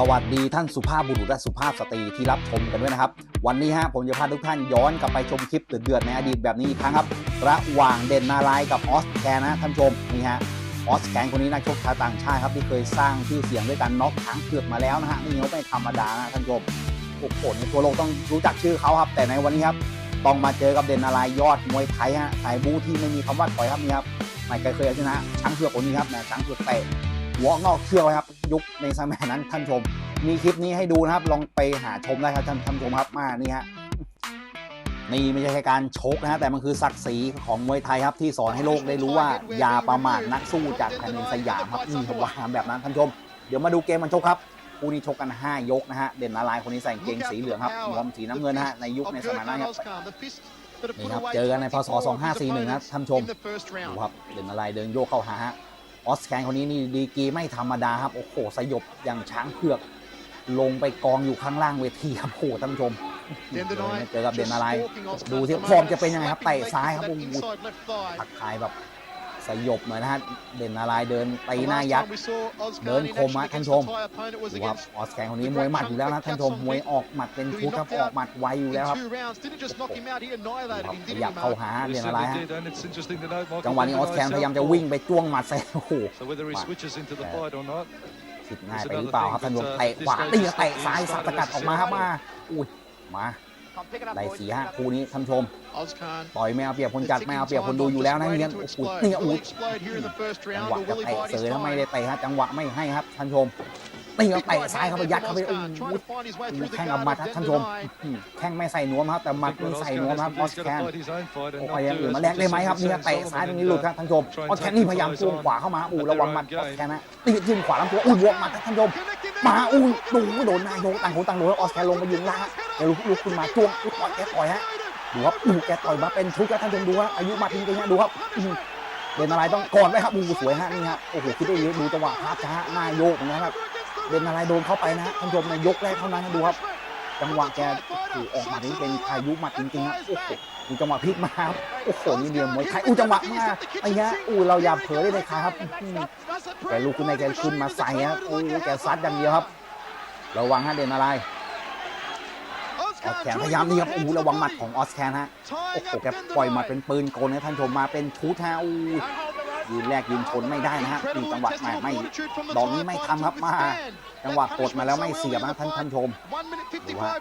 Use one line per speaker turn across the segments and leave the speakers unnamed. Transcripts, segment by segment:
สวัสดีท่านสุภาพบุรุษและสุภาพสตรีที่รับชมกันด้วยนะครับ วันนี้ฮะผมจะพาทุกท่านย้อนกลับไปชมคลิปเดือดๆในอดีตแบบนี้อีกครั้งครับ ระหว่างเด่นนารายกับออสแกนนะท่านชมนี่ฮะออสแกนคนนี้นักชกชาวต่างชาติครับที่เคยสร้างชื่อเสียงด้วยการน็อกช้างเผือกมาแล้วนะฮะนี่เขาไม่ธรรมดานะท่านชมโอ้โหในทั่วโลกต้องรู้จักชื่อเขาครับ แต่ในวันนี้ครับต้องมาเจอกับเด่นนารายยอดมวยไทยฮะสายบูที่ไม่มีคำว่าถอยครับนี่ครับไม่เคยเคยชนะช้างเผือกคนนี้ครับนะช้างเผือกเตะ หัวนอกเชือกเลยครับ ยุคในสมัยนั้นท่านชม มีคลิปนี้ให้ดูนะครับ ลองไปหาชมได้ครับท่านท่านชมครับมานี่ฮะนี่ไม่ใช่แค่การชกนะฮะแต่มันคือศักดิ์ศรีของมวยไทยครับที่สอนให้โลกได้รู้ว่าอย่าประมาทนักสู้จากแผ่นดินสยามครับนี่ครับว่าแบบนั้นท่านชม เดี๋ยวมาดูเกมมันชกครับคู่นี้ชกกัน 5 ยกนะฮะ เด่นนารายคนนี้ใส่เกงสีเหลืองครับนวมสีน้ำเงินนะฮะ ในยุคในสมัยนั้นครับนี่ครับ เจอกันในพศ 2541นะท่านชมดูครับ เด่นนารายเดินโยกเข้าหาฮะ ออสแคนคนนี้นี่ดีกรีไม่ธรรมดาครับ โอ้โห สยบอย่างช้างเผือก ลงไปกองอยู่ข้างล่างเวทีครับโอ้โหท่านผู้ชมเจอกับเด่นนารายณ์ดูที่ฟอร์มจะเป็นยังไงครับเตะซ้ายครับโอ้โหทักทายแบบ สยบหน่อยนะฮะ เด่นนารายณ์เดินตีหน้ายักษ์ เดินคมฮะท่านผู้ชมดูครับออสแคนคนนี้มวยหมัดอยู่แล้วนะท่านผู้ชม มวยออกหมัดเป็นชุดครับออกหมัดไวอยู่แล้วครับขยับเข้าหาเด่นนารายณ์ฮะ จังหวะนี้ออสแคนพยายามจะวิ่งไปจ้วงหมัดใส่โอ้โห
So whether he switches into the fight or not,
ผิดง่ายไปหรือเปล่าครับท่านผู้ชมเตะขวาตีเตะซ้ายสับสกัดออกมาครับมา อุ้ย มา ไล่สีฮะคู่นี้ท่านผู้ชม ต่อยไม่เอาเปรียบคนจัดไม่เอาเปรียบคนดูอยู่แล้วนะเนี่ยโอ้โหนี่อุ้ยจังหวะจะเตะเสยถ้าไม่ได้เตะฮะจังหวะไม่ให้ครับท่านผู้ชมนี่ก็เตะซ้ายเข้าไปยัดเข้าไปอุ้ยแข้งกับหมัดครับท่านผู้ชมอืมแข้งไม่ใส่นวมครับ แต่หมัดไม่ใส่นวมครับออส
he's
แค
got
น
to fight his own fight.
โอ้
and
ย
not
อย่างอื่น
do
มา
it.
แลกได้ไหมครับเนี่ยเตะซ้ายตรงนี้หลุดครับท่านผู้ชมออสแคนนี่พยายามจ้วงขวาเข้ามาอู้ระวังหมัดออสแคนนะตีจิ้มขวาลำตัวอุ้ยวงหมัดครับท่านผู้ชมมาอุ้ยดูโดนนายโยต่างคนต่างโดนแล้วออสแคนลงไปยืนล่าง ฮะเดี๋ยวลุกลุกขึ้นมาจ้วงอุ๊ยต่อยแกต่อยฮะดูครับดูแกต่อยมาเป็นชุดครับท่านผู้ชมดูฮะอายุมาจริงๆฮะดูครับเด่นอะไรต้องก่อนไว้ครับดูสวยฮะนี่ฮะโอ้โหคิดได้เยอะดูจังหวะพาช้าหน้าโยกนะครับเด่นอะไรโดนเข้าไปนะฮะท่านผู้ชมในยกแรกเท่านั้นนะดูครับ จังหวะแกอออกมานี่เป็นพายุหมัดจริงๆครับโอ้โหดูจังหวะพลิกมาครับโอ้โหนี่เดียวมวยไทยอู้จังหวะมาไอ้เงี้ยอู้เราอย่าเผลอได้เลยครับแกลุกขึ้นในแกขึ้นมาใส่ฮะโอ้แกซัดอย่างเดียวครับ ระวังฮะเด่นอะไร ออสแคนพยายามนี่ครับโอ้โหระวังหมัดของออสแคนฮะโอ้โหแกปล่อยหมัดเป็นปืนโกนให้ท่านชมมาเป็นชุดฮะอู้ยยืนแรกยืนชนไม่ได้นะฮะนี่จังหวะไม่ไม่ดอกนี้ไม่ทำครับมา จังหวะกดมาแล้วไม่เสียบนะท่านท่านชมดูฮะ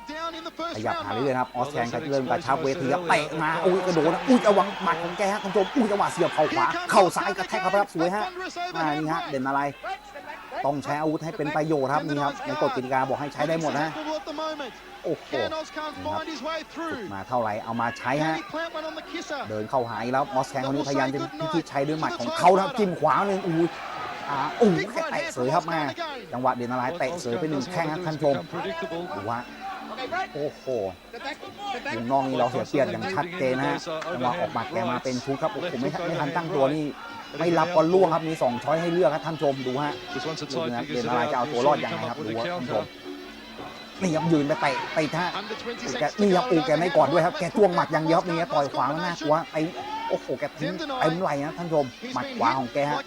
ขยับหาเรื่อยๆนะครับออสแคนก็เริ่มกระชับเวทีครับเตะมาอุ้ยกระโดดนะอุ้ยระวังหมัดของแกฮะท่านชมอุ้ยจังหวะเสียบเข่าขวาเข่าซ้ายกระแทกครับครับสวยฮะอ่านี่ฮะเด่นอะไร ต้องใช้อาวุธให้เป็นประโยชน์ครับนี่ครับในกฎกติกาบอกให้ใช้ได้หมดนะโอ้โหมาเท่าไหร่เอามาใช้ฮะเดินเข้าหาอีกแล้วออสแคนคนนี้พยายามจะพิชิตใชัยด้วยหมัดของเขาครับจิ้มขวาหนึ่งอู้ยอ่าอู้แค่เตะเสยครับม่จังหวะเด่นอะไรเตะเสยไปหนึ่งแข้งครับท่านชม
Unpredictable.
ดูว่าโอ้โหมุมน้องนี่เราเสียเปรียบอย่างชัดเจนนะฮะจังหวะออกหมัดแกมาเป็นชุดครับโอ้โหไม่ไม่ทันตั้งตัวนี่ ไม่รับก็ล่วงครับมีสองช้อยให้เลือกครับท่านชมดูฮะ
Just wants to
ดู
tie
นะครับ
figures
เด่น
it
อะไร
out.
จะเอาตัว
He's
รอด
already
ยังไง
come
ค
up
รับ
with
ดู
a
ว่าท่านช
counter.
มนี่ครับยืนไปเตะเตะท่าแกนี่ครับอูแกไม่กอดด้วยครับแกจ้วงหมัดอย่างเดียวครับนี่ฮะต่อยขวาแล้วน่ากลัวไอ้ โอ้โหแกทิ้งเต็มไหล่นะท่านผู้ชมหมัดขวาของแกฮะ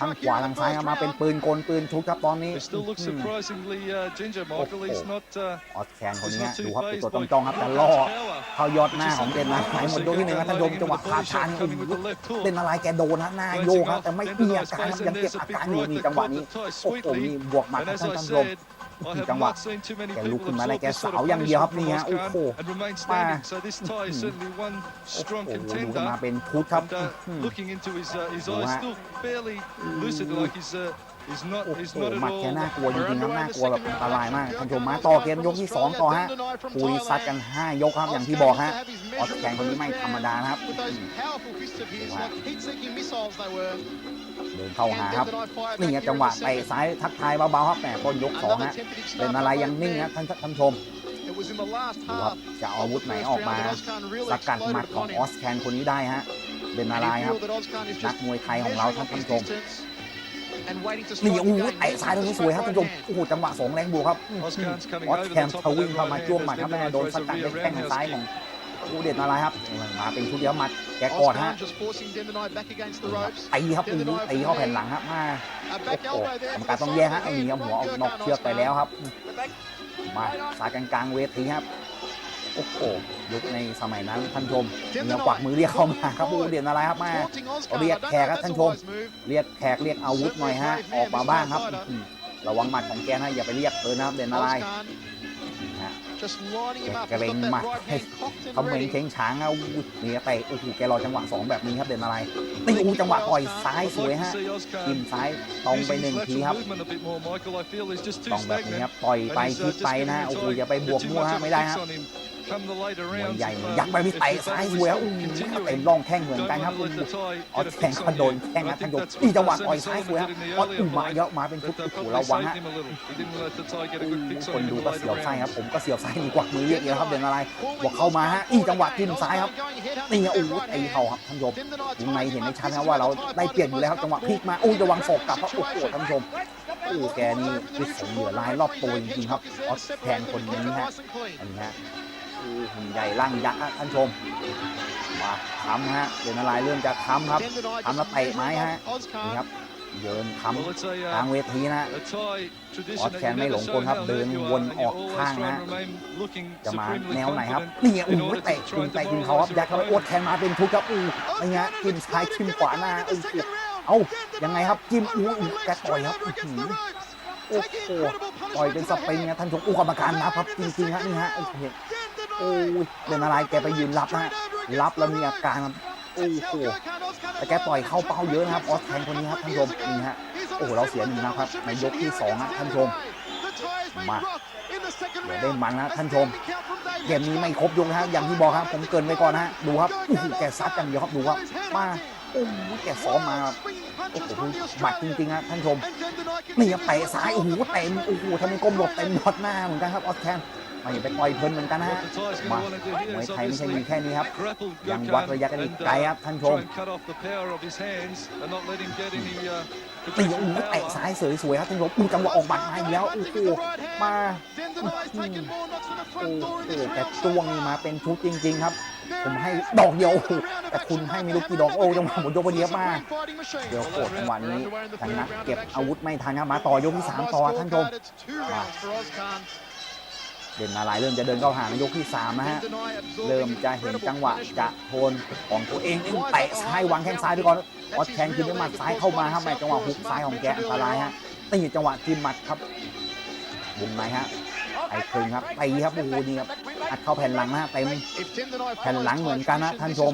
ทั้งขวาทั้งซ้ายเอามาเป็นปืนกลปืนชุดครับตอนนี้
He still looks
อืม
surprisingly uh, ginger, Michael. He's not. Uh,
ออสแคนคน
he's
นี้
not
ดู
too
ครับเป็น
phased
ตัว
by
จ้องๆครับจะ
Connor's
ล่อ
power.
เข้ายอดหน้าของเดนมาร์กหายหมดยกที่หนึ่งครับท่านผู้ชมจังหวะคาชานี่โอ้โห
Coming with the left hook.
เป็นอะไรแกโดนนะหน้าโยกครับแต่ไม่มีอาการครับยังเก็บอาการอยู่นี่จังหวะนี้โอ้โหนี่บวกหมัด
And
ครับ
as
ท่าน
I
ผู้ชม
said, I have
จังหวะ
not seen too many
แกลุก
people
ขึ้นมาได้
absorb
แก
this sort
สาว
of
อย่างเดียวครับ
punishment
นี่
from
ฮะโอ้
Oscar
โห
and remain
มา
standing. So this tie is certainly one
โอ้
strong
โหดูขึ้นมา
contender.
เป็นชุดครับ
And uh,
อื ม
looking into his uh, his
Đủ
eyes,
ha.
still fairly lucid, like he's uh, he's not
โอ้
he's
โห
not at
หมัดแก
all.
น่ากลัวจริงๆครับน่ากลัวแบบอันตรายมากท่านผู้ชมมาต่อเกมยกที่สองต่อฮะคูนี้ซัดกัน 5 ยกครับ อย่างที่บอกฮะออสแคนคนนี้ไม่ธรรมดานะครับอืมเดินเข้าหาครับนี่ไงจังหวะเตะซ้ายทักทายเบาๆครับแหมต้นยกสองฮะเป็นอะไรยังนิ่งนะท่านท่านผู้ชมดูครับจะเอาอาวุธไหนออกมาสกัดหมัดของออสแคนคนนี้ได้ฮะเป็นอะไรครับนักมวยไทยของเราท่านผู้ชม นี่โอ้โหเตะซ้ายตรงนี้สวยครับท่านผู้ชมโอ้โหจังหวะสองแรงบวกครับ
Oscar's coming
ออส
over
แค
the
ม
top
เขา
of
วิ่ง
that
เข้ามา
right
จ้วง
hand.
หมัด
There's
ครับแม่
been
โดน
very
สกัด
aggressively
ด้วยแข้ง
around
ซ้าย
his
ของอูเด็ดอะไรครับมาเป็นชุดเดียวหมัดแกกอดฮะ
Just forcing Dendonite back against the ropes.
ตีครับอู้ตีเข้าแผ่นหลังครับมา
A
โอ้
back
โห
elbow
กร
there.
รมการต้องแยกฮะเอาหนีเอาหัวออกนอกเชือกไปแล้วครับมาสายกลางๆเวทีครับ โอ้โหยุคในสมัยนั้นท่านชมเมียกวักมือเรียกเข้ามาครับอู้เด่นอะไรครับมา
Taunting Oscar.
เรียก
I don't
แขกครับ
know if
ท่าน
that's
ช
a
ม
wise move.
เรียกแขกเรียกอาวุธหน่อยฮะออกมาบ้างครับอืมระวังหมัดของแกนะอย่าไปเรียกเกินนะครับเด่นอะไร
Oscar
ฮะ
just lining him up.
แกเกรง
He's got
หมัด
that right
ให้
hand cocked and
เขาเหม็น
ready.
เช้งช้างอะอู้นี่เตะโอ้โหแกรอจังหวะสองแบบนี้ครับเด่นอะไรตีอู้จังหวะต่อยซ้าย
I'd
สวย
like to
ฮะ
see
จิ้ม
Oscar
ซ้ายตรงไป
using
หนึ่
his
งที
lateral
ครับ
movement a bit more, Michael. I feel he's just too
ต้องแบบนี้
stagnant.
ครับต่อยไป
And he's,
คิ
uh,
ด
just
ไป
giving
นะ
him
โอ้โห
time.
อย่าไปบวก
Too
มั่ว
much
ฮะ
of a
ไม่ได้
fix
ฮะ
on him come the later
มวย
rounds.
ใหญ่
if, uh,
ยักไปไม่
if
เตะ
the
ซ้าย
battle
สวย
is
ครับอู้
continuing.
เต็มร่องแข้งเหมือน
Don't
กันครับ
want to
อู้
let the tie
ออ
get
ส
a
แข่ง
fix
ก็
on
โดน
him.
แข้ง
But I
นะท่าน
think
ผู้ชม
that's
อี
what
จังหวะ
Sammy
ต่อยซ้ายสวย
Sullivan
ครับ
did in the
ออส
earlier
อู้มา
fight.
เยอะมาเป็นชุด
That
โอ้
uh,
โห
probably
ระวัง
saved
ฮะ
him a little. He didn't let the tie get a good fix
ค
on
น
him
ดู
in the
ก็
later
เสียวไส้ครับ
rounds.
ผมก็เสียวไส้มีกวักมือเรียกเยอะครับเด่นอะไรบอกเข้ามาฮะอีจังหวะจิ้มซ้ายครับนี่โอ้โหตีเข่าครับท่านผู้ชมวงในเห็นได้ชัดนะครับว่าเราได้เปรียบอยู่แล้วครับจังหวะพลิกมาอู้จะวางศอกกลับครับโอ้โหท่านผู้ชมโอ้แกนี่ฟิตสมเหลือลายรอบตัวจริงๆครับออสแทนคนนี้ฮะอันนี้ฮะ โอ้หุ่นใหญ่ร่างยักษ์ฮะท่านผู้ชมมาค้ำฮะเด่นอะไรเริ่มจะค้ำครับทำแล้วเตะไม้ฮะนี่ครับเดินค้
Well, it's a, ำ uh,
กลางเวทีนะ
a tie tradition
Odd
that
Can
you
ไม่หล
never
ง
show
กลครับ
how
เดิน
hurt you
วน
are.
ออก
You
ข้าง
always try
นะ
and remain looking
จะมา
supremely
แนวไหนครับ
confident
นี่ไง
in
อู้
order
เตะ
to
คุณ
try and
เตะคุณเขาครับ
demoralize
ยั
your
ดเข้าไปโอด
opponent.
แทนมาเป็นทุกครับอู้ไอ้เงี้ยจิ้มซ้ายจิ้มขวาหน้าอู้หูเอ้ายังไงครับจิ้มอู้อู้แกต่อยครับอื้อหือโอ้โหต่อยเป็นสปริงนะท่านชมอู้กรรมการนับครับจริงๆฮะนี่ฮะโอ้โห โอ้ยเดินอะไรแกไปยืนรับนะรับแล้วมีอาการครับโอ้โหแต่แกต่อยเข้าเป้าเยอะนะครับออสแทนคนนี้ครับท่านผู้ชมนี่ฮะโอ้โหเราเสียหนึ่งนะครับในยกที่สองนะท่านผู้ชมมาเดี๋ยวได้มันนะท่านชมเกมนี้ไม่ครบยกนะฮะอย่างที่บอกครับผมเกินไว้ก่อนนะฮะดูครับโอ้โหแกซัดอย่างเดียวครับดูครับมาโอ้โหแกซ้อมมาโอ้โหบัดจริงๆนะท่านชมนี่ครับเตะซ้ายโอ้โหเต็มโอ้โหทำเป็นก้มหลบเต็มหมดหน้าเหมือนกันครับออสแคน มาอย่าไปต่อยเพลินเหมือนกันนะฮะ
What the Thai's
มา
gonna wanna do
ม
here
วย
is
ไทยไม่ใช่มี
obviously
แค่นี้ครับ
grapple
ยัง
Gurkhan
วัดระยะกันอีก
and,
ไกล
uh,
ครับท่านผู้ช
try
ม
and cut off the power of his hands and not let him get any uh,
ตีโอ้โห
potential
เตะ
power.
ซ้ายสวยๆครับท่านผู้ชมอู้จังหวะออกบัตรมาอีกแล้วโอ้โหมาโอ้โหแต่จ้วงนี่มาเป็นชุดจริง ๆ ครับผมให้ดอกเดียวโอ้โหแต่คุณให้ไม่รู้กี่ดอกโอ้จังหวะหมดยกไปเดียวมากเดี๋ยวโคตรจังหวะนี้ทางนักเก็บอาวุธไม่ทันครับมาต่อยกที่สามต่อท่านผู้ชม เด่นอะไรเริ่มจะเดินเข้าหาในยกที่สามนะฮะ เริ่มจะเห็นจังหวะจะโทนของตัวเองนี่เตะซ้ายวางแข้งซ้ายไปก่อนออสแคนกินด้วยหมัดซ้ายเข้ามาครับในจังหวะฮุกซ้ายของแกอันตรายฮะตีจังหวะจิ้มหมัดครับวงในฮะ ไอ้ครึงครับตีครับโอ้โหนี่ครับอัดเข้าแผ่นหลังนะฮะเต็มแผ่นหลังเหมือนกันนะท่านผู้ชม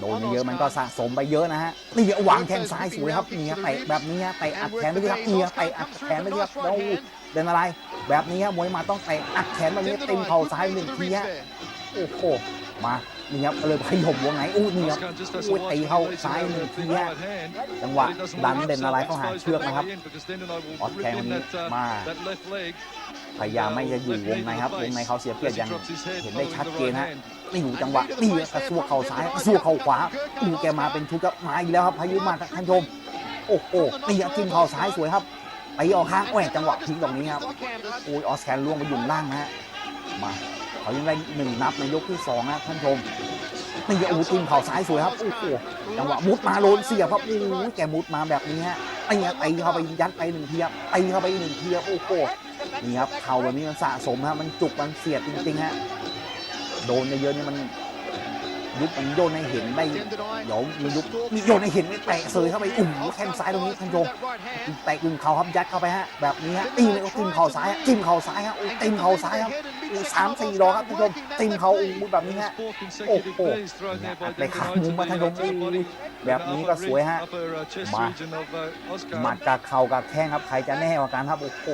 โดนเยอะมันก็สะสมไปเยอะนะฮะนี่วางแข้งซ้ายสวยครับนี่ฮะเตะแบบนี้ฮะเตะอัดแขนไปเลยครับนี่ฮะเตะอัดแขนไปเลยครับแล้เดินอะไร แบบนี้ฮะมวยมาต้องเตะอัดแขนแบบนี้เตีเข่าซ้ายหนึ่งทีฮะโอ้โหมา นี่ครับเลยขยมวงไหนอู้นี่ครับ
Oscar just has
Ui,
to watch
tỷ
the
hậu
position
trái
of
người
the
kia.
right hand.
จังหวะ
But he doesn't
ดัน
want to
เด่นอะไร
upset
เข้าหา
those
เชือก
guys
นะครับ
back in because Dendonite will
ออสแคน
rip
คน
in
นี้
that, uh,
มา
that left leg
พยายามไม่จะอยู่วงในครับวงในเขาเสียเปรียบ
as
อ
he
ย่าง
drops his head
เห็นได้
following
ชัด
the
เจน
right
ฮะ
hand.
นี่หูจังหวะนี่กระซวกเข่าซ้ายกระซวกเข่าขวาอู้แกมาเป็นชุดครับมาอีกแล้วครับพายุมาท่านผู้ชมโอ้โหนี่ครับจิ้มเข่าซ้ายสวยครับตีออกข้างแหวกจังหวะพลิกตรงนี้ครับโอ้ยออสแคนล่วงไปอยู่ล่างนะฮะมา เขายังได้หนึ่งนับในยกที่สองนะท่านผู้ชมนี่อ้โหจิ้มเข่าซ้ายสวยครับโอ้โหจังหวะมุดมาโลนเสียครับโอ้โหแกมุดมาแบบนี้ฮะตีครับตีเข้าไปยัดไปหนึ่งเทียบตีเข้าไปหนึ่งเทียบโอ้โหนี่ครับเข่าแบบนี้มันสะสมครับมันจุกมันเสียดจริงๆฮะโดนเยอะๆนี่มัน ยุบมันโยนให้เห็นได้เดี๋ยวมียุบมีโยนให้เห็นไม่เตะเสยเข้าไปอุ้มแข้งซ้ายตรงนี้ท่านผู้ชมเตะกึ่งเข่าครับยัดเข้าไปฮะแบบนี้ฮะตีเลยก็จิ้มเข่าซ้ายฮะจิ้มเข่าซ้ายฮะโอ้ยตีมเข่าซ้ายครับโอ้ยสามสี่ดอกครับท่านผู้ชมตีมเข่าโอ้ยแบบนี้ฮะ
Four consecutive
Oh, oh.
knees thrown there by
อัดไปขา
Dendonite
มุ
to
มมา
the
ท่านผู้ชม
uh, top body
แบบนี้ก็สวยฮะ
upper uh, chest
มา
region of uh, Oscar.
หมัดกับเข่ากับแข้งครับใครจะแน่กว่ากันครับโอ้โห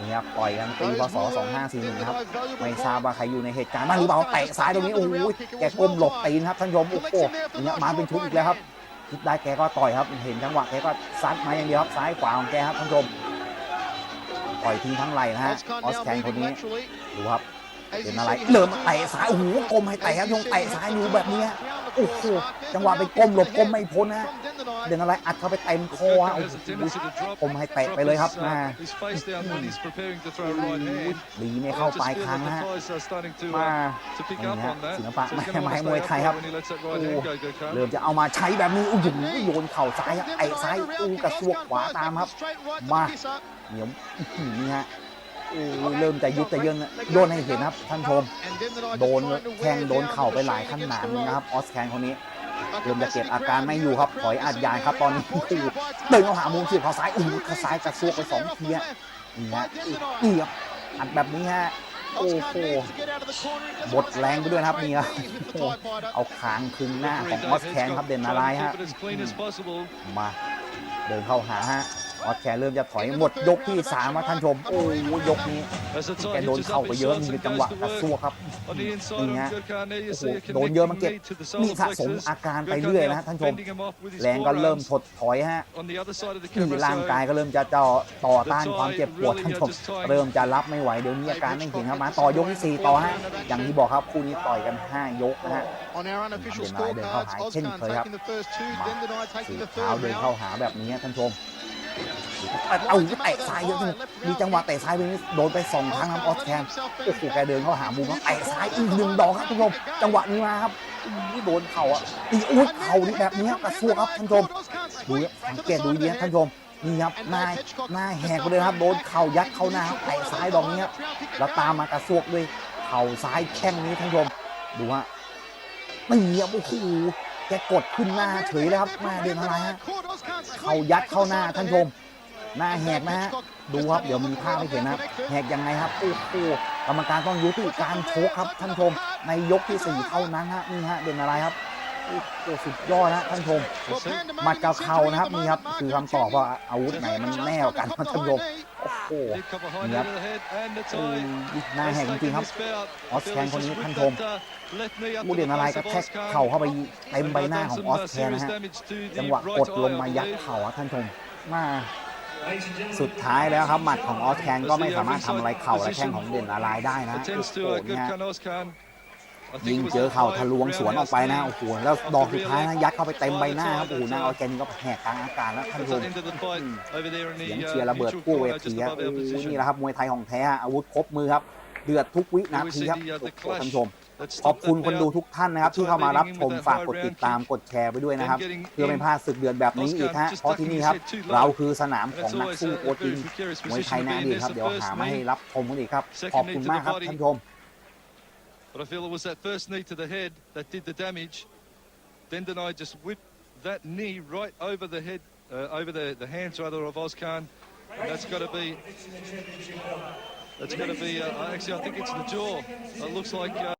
นี่ครับปล่อยกันตีพศ2541ครับไม่ทราบว่าใครอยู่ในเหตุการณ์บ้างหรือเปล่าเตะซ้ายตรงนี้โอ้ยแกก้มหลบตีนครับท่านผู้ชมโอ้โหเนี่ยมาเป็นชุดอีกแล้วครับคิดได้แกก็ต่อยครับเห็นจังหวะแกก็ซัดมาอย่างเดียวครับซ้ายขวาของแกครับท่านผู้ชมต่อยทิ้งทั้งไหล่นะฮะออสแคนคนนี้ดูครับเป็นอะไรเริ่มเตะซ้ายโอ้โหกลมให้เตะครับยงเตะซ้ายอยู่แบบนี้ฮะโอ้โหจังหวะไปก้มหลบก้มไม่พ้นนะฮะ เดินอะไรอัดเข้าไปเต็มคอฮะโอ้
has a
โห
tendency to drop,
ผมให้เตะ
drop
ไปเลยครับ
his, uh,
มา
his face down when he's preparing to throw right hand.
ดีไม่เข้า
I
ปลาย
just
ครั้ง
feel
นะ
that
ฮะ
the guys are starting to,
มา
uh, to pick
นี่
up
ฮะ
on that.
ศิลปะ
So he's
แม่
gonna
ไม้
wanna
มวย
stay
ไทย
up
ครับ
when he lets that
โอ้
right hand go, go, Khan.
เริ่มจะเอามาใช้แบบนี้อุ้ยโยนเข่าซ้ายครับไอ้ซ้ายอู้กระซวกขวาตามครับ มาเหนียวอื้อหือนี่ฮะโอ้ยเริ่มจะยุบจะเยินโดนให้เห็นครับท่านชม โดนแทงโดนเข่าไปหลายขั้นหนานนะครับ ออสแคนคนนี้ เริ่มจะเก็บอาการไม่อยู่ครับถอยอาดยานครับตอนนี้โอ้โหเดินเอาหามุมเสียบเขาซ้ายอู้เขาซ้ายกระซวกไปสองทีอะนี่ฮะนี่ครับอัดแบบนี้ฮะโอ้โหบดแรงไปด้วยครับนี่ครับเอาคางคึงหน้าของออสแคนครับเด่นอะไรฮะมาเดินเข้าหาฮะ ออสแคนเริ่มจะถอยหมดยกที่สามครับท่านชม โอ้ยยกนี้แกโดนเข่าไปเยอะมีจังหวะกระซวกครับนี่ฮะโอ้โหโดนเยอะมันเก็บนี่สะสมอาการไปเรื่อยนะท่านชม แรงก็เริ่มถดถอยฮะนี่ร่างกายก็เริ่มจะจ่อต่อต้านความเจ็บปวดท่านชม เริ่มจะรับไม่ไหวเดี๋ยวนี้อาการไม่เห็นครับมาต่อยกที่สี่ต่อฮะอย่างที่บอกครับคู่นี้ต่อยกันห้ายกนะฮะ
On our unofficial
Dim Lai เดินเข้าหาเช่นเคยครับมาสีขาวเดินเข้าหาแบบนี้ท่านชม เอาเตะซ้ายเยอะจังมีจังหวะเตะซ้ายไปนี้โดนไปสองครั้งครับออสแคนโอ้โหแกเดินเข้าหามุมแล้วเตะซ้ายอีกหนึ่งดอกครับท่านผู้ชมจังหวะนี้มาครับอุ้ยโดนเข่าอะอีอุ้ยเข่านี่แบบนี้ครับกระซวกครับท่านผู้ชมดูครับสังเกตดูดีๆครับท่านผู้ชมนี่ครับหน้าหน้าแหกไปเลยครับโดนเข่ายัดเข้าหน้าครับเตะซ้ายดอกนี้ครับแล้วตามมากระซวกด้วยเข่าซ้ายแข้งนี้ท่านผู้ชมดูฮะไม่เงียบโอ้โห แกกดขึ้นหน้าเฉยเลยครับหน้าเดินอะไรฮะเขายัดเข้าหน้าท่านชม หน้าแหกนะฮะดูครับเดี๋ยวมีภาพให้เห็นนะครับแหกยังไงครับโอ้โหกรรมการต้องยุติการโชกครับท่านชม ในยกที่สี่เท่านั้นฮะนี่ฮะเด่นอะไรครับโอ้โหสุดยอดนะท่านชมมัดกับเข่านะครับนี่ครับคือคำตอบว่าอาวุธไหนมันแน่กว่ากันท่านชมโโห
Did come behind
Yep.
over the head and the
อื
tie.
มหน้าแหกจริงๆครับ
He's taken his bout.
ออสแคนคนนี้
Phil has
ท่าน
just
ชม
whipped that, uh, left knee up
ผู้
to
เด่น
the
อะไร
face
ก็
of
แทก
Oscar.
เข่าเข้าไปเต็ม
And
ใบ
they've
หน้า
done
ของ
some,
ออ
uh,
สแคนนะ
serious
ฮะ
damage to the
จังหวะ
right
กดลง
eye, I
มายัด
believe.
เข่าอะท่านชมมาสุดท้ายแล้วครับหมัดของออสแคนก็ไม่สามารถทำอะไรเข่าและแข้งของเด่นอะไรได้นะ
Attempts
โอ้
to
โห
uh,
เนี่ย
Gurkhan Oskan. I
ยิ
think
ง
it was
เจอ
a
เข่า
high
ทะลวงสวนออกไปนะ
roundhouse
โอ้โห
knee.
แล้วดอกสุดท้ายนะยัดเข้าไปเต็มใบหน้าครับโอ้โหหน้าออสแกนนี่ก็แหกกลางอากาศแล้วท่าน
That's
ผู้ช
the
ม
end of the fight over there in
เสียง
the
เชียร์
uh,
ระเบิด
neutral
กู้เว
corner
ที
just
ครับ
above
โอ้
our
โห
position.
นี่แหละครับมวยไทยของแท้อาวุธครบมือครับเดือดทุกวินาทีครับ
We see the, uh, the
โอ้โหท่าน
clash
ผู้ชม
that
ขอบ
stopped
คุณ
that
คนดู
bout.
ทุกท่านนะครับ ที่เข้ามารับชมฝากกดติดตามกดแชร์ไปด้วยนะครับ เพื่อไม่พลาดศึกเดือดแบบนี้อีกฮะเพราะที่นี่ครับ เราคือสนามของนักสู้ตัวจริงมวยไทยแน่ดีครับ เดี๋ยวหามาให้รับชมกันอีกครับ ขอบคุณมากครับท่านผู้ชม
But I feel it was that first knee to the head that did the damage. Dendonai just whipped that knee right over the head, uh, over the, the hands rather of Ozcan. And that's got to be. That's got to be. Uh, actually, I think it's the jaw. It looks like. Uh,